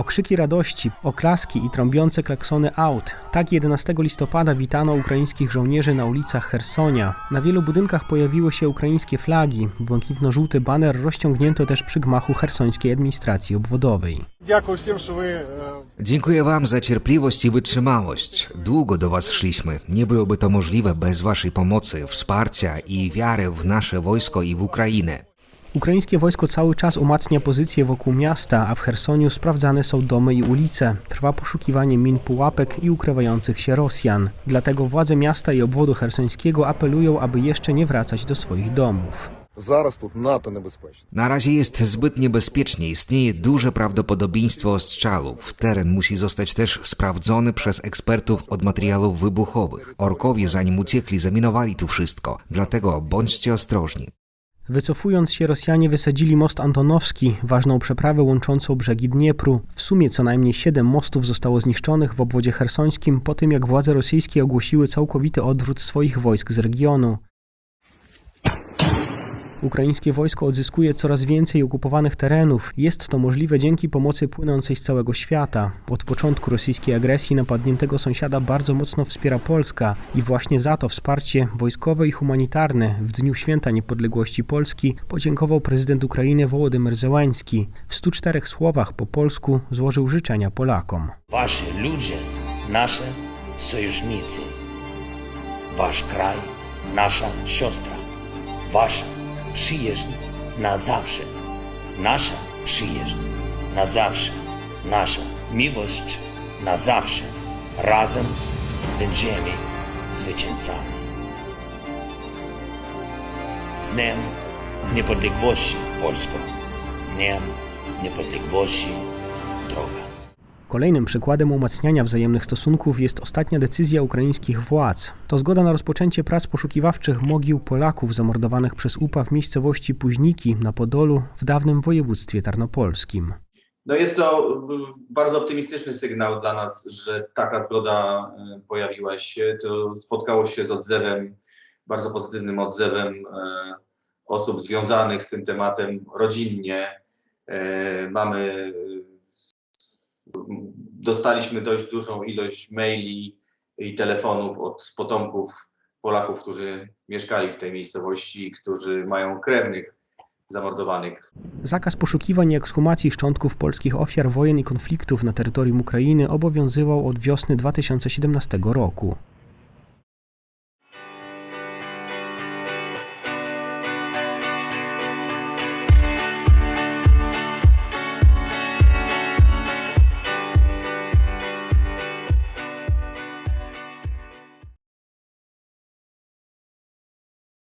Okrzyki radości, oklaski i trąbiące klaksony aut. Tak 11 listopada witano ukraińskich żołnierzy na ulicach Hersonia. Na wielu budynkach pojawiły się ukraińskie flagi. Błękitno-żółty baner rozciągnięto też przy gmachu hersońskiej administracji obwodowej. Dziękuję Wam za cierpliwość i wytrzymałość. Długo do Was szliśmy. Nie byłoby to możliwe bez Waszej pomocy, wsparcia i wiary w nasze wojsko i w Ukrainę. Ukraińskie wojsko cały czas umacnia pozycje wokół miasta, a w Chersoniu sprawdzane są domy i ulice. Trwa poszukiwanie min pułapek i ukrywających się Rosjan. Dlatego władze miasta i obwodu hersońskiego apelują, aby jeszcze nie wracać do swoich domów. Zaraz niebezpieczne. Na razie jest zbyt niebezpiecznie. Istnieje duże prawdopodobieństwo ostrzałów. Teren musi zostać też sprawdzony przez ekspertów od materiałów wybuchowych. Orkowie, zanim uciekli, zaminowali tu wszystko. Dlatego bądźcie ostrożni. Wycofując się, Rosjanie wysadzili most Antonowski, ważną przeprawę łączącą brzegi Dniepru. W sumie co najmniej siedem mostów zostało zniszczonych w obwodzie hersońskim po tym, jak władze rosyjskie ogłosiły całkowity odwrót swoich wojsk z regionu. Ukraińskie wojsko odzyskuje coraz więcej okupowanych terenów. Jest to możliwe dzięki pomocy płynącej z całego świata. Od początku rosyjskiej agresji napadniętego sąsiada bardzo mocno wspiera Polska i właśnie za to wsparcie wojskowe i humanitarne w dniu święta niepodległości Polski podziękował prezydent Ukrainy Wołodymyr Zełański. W 104 słowach po polsku złożył życzenia Polakom. Wasi ludzie, nasze sojusznicy. Wasz kraj, nasza siostra, wasza przyjaźń na zawsze, nasza przyjaźń na zawsze, nasza miłość na zawsze. Razem będziemy zwycięzcami. Z Dniem Niepodległości Polsko, z Dniem Niepodległości. Kolejnym przykładem umacniania wzajemnych stosunków jest ostatnia decyzja ukraińskich władz. To zgoda na rozpoczęcie prac poszukiwawczych mogił Polaków zamordowanych przez UPA w miejscowości Późniki na Podolu w dawnym województwie tarnopolskim. No jest to bardzo optymistyczny sygnał dla nas, że taka zgoda y, pojawiła się. To spotkało się z odzewem, bardzo pozytywnym odzewem y, osób związanych z tym tematem rodzinnie. Y, Mamy, dostaliśmy dość dużą ilość maili i telefonów od potomków Polaków, którzy mieszkali w tej miejscowości, i którzy mają krewnych zamordowanych Zakaz poszukiwań i ekshumacji szczątków polskich ofiar wojen i konfliktów na terytorium Ukrainy obowiązywał od wiosny 2017 roku.